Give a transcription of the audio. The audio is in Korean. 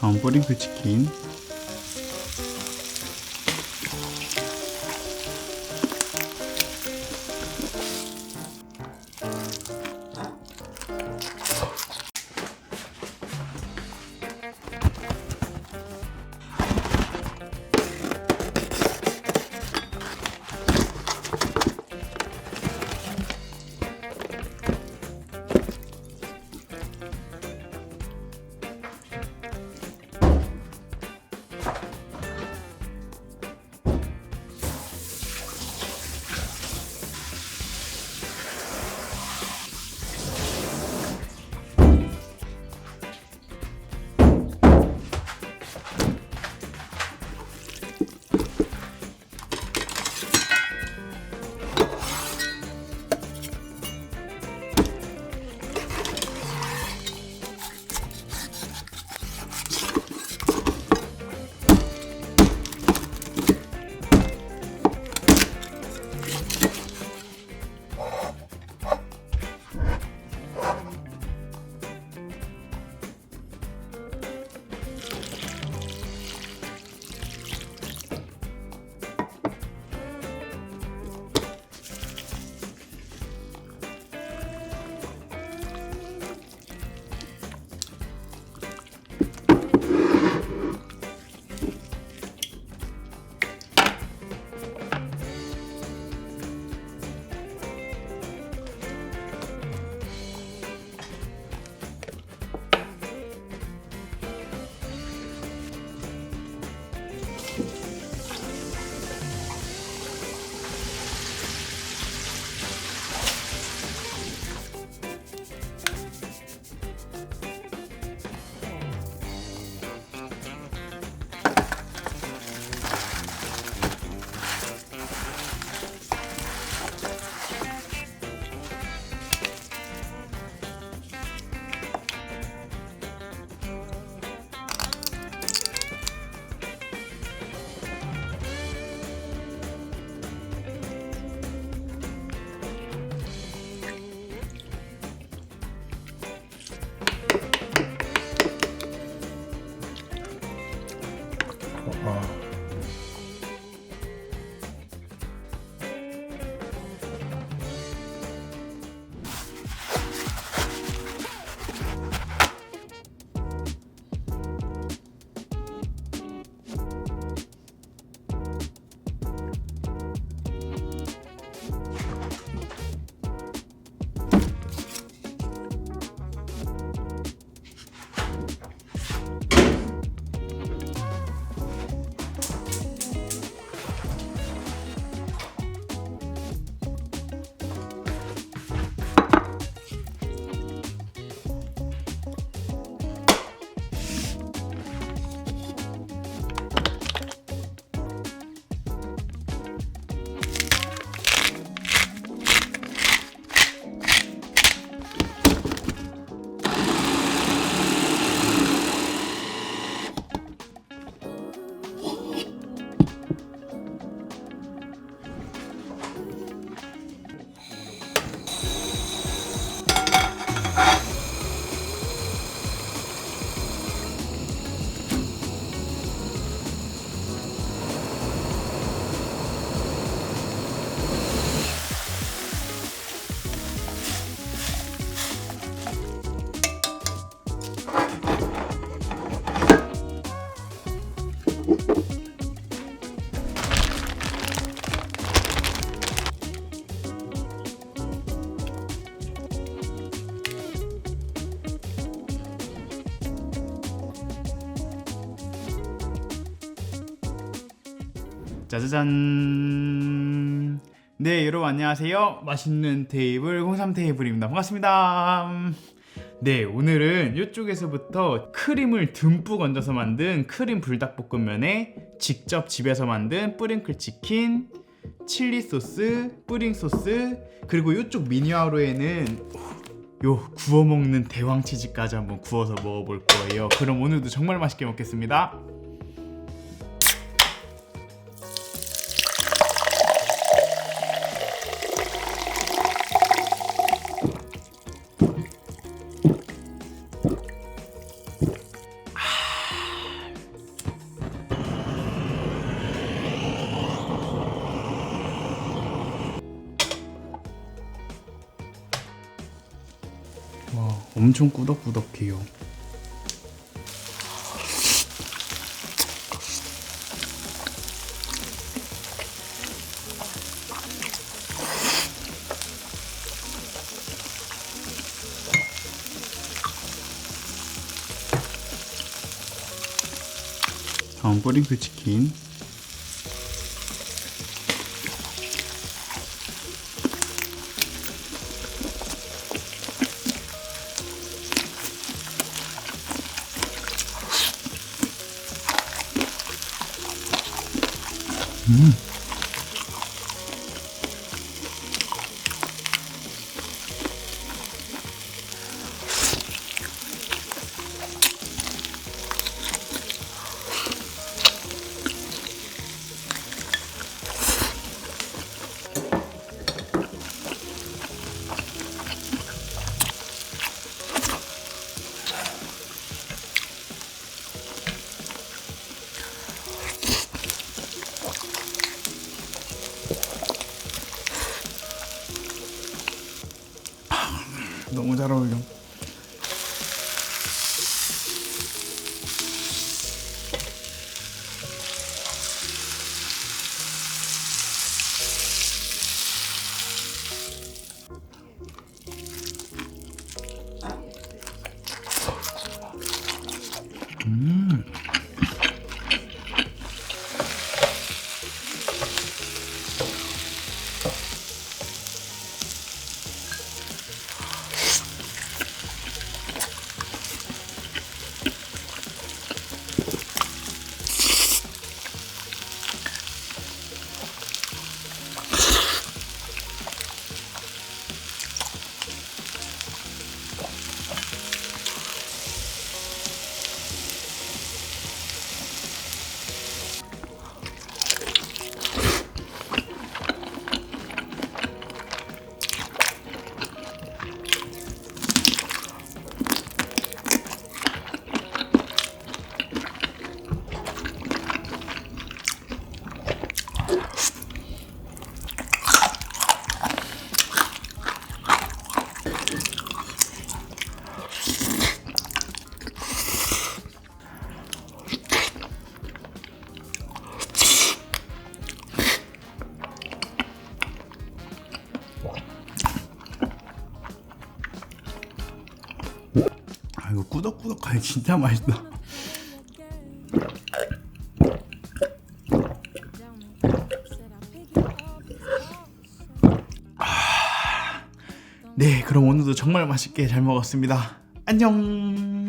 다음 뿌링클 치킨 짜자잔. 네, 여러분 안녕하세요. 맛있는 테이블 홍삼 테이블입니다. 반갑습니다. 네, 오늘은 이쪽에서부터 크림을 듬뿍 얹어서 만든 크림 불닭볶음면에 직접 집에서 만든 뿌링클 치킨, 칠리 소스, 뿌링 소스, 그리고 이쪽 미니화로에는 요 구워 먹는 대왕 치즈까지 한번 구워서 먹어볼 거예요. 그럼 오늘도 정말 맛있게 먹겠습니다. 엄청 꾸덕꾸덕해요. 다음 뿌링클 치킨. 嗯。 너무 잘 어울려. 꾸덕꾸덕하니 진짜 맛있다. 아, 네, 그럼 오늘도 정말 맛있게 잘 먹었습니다. 안녕.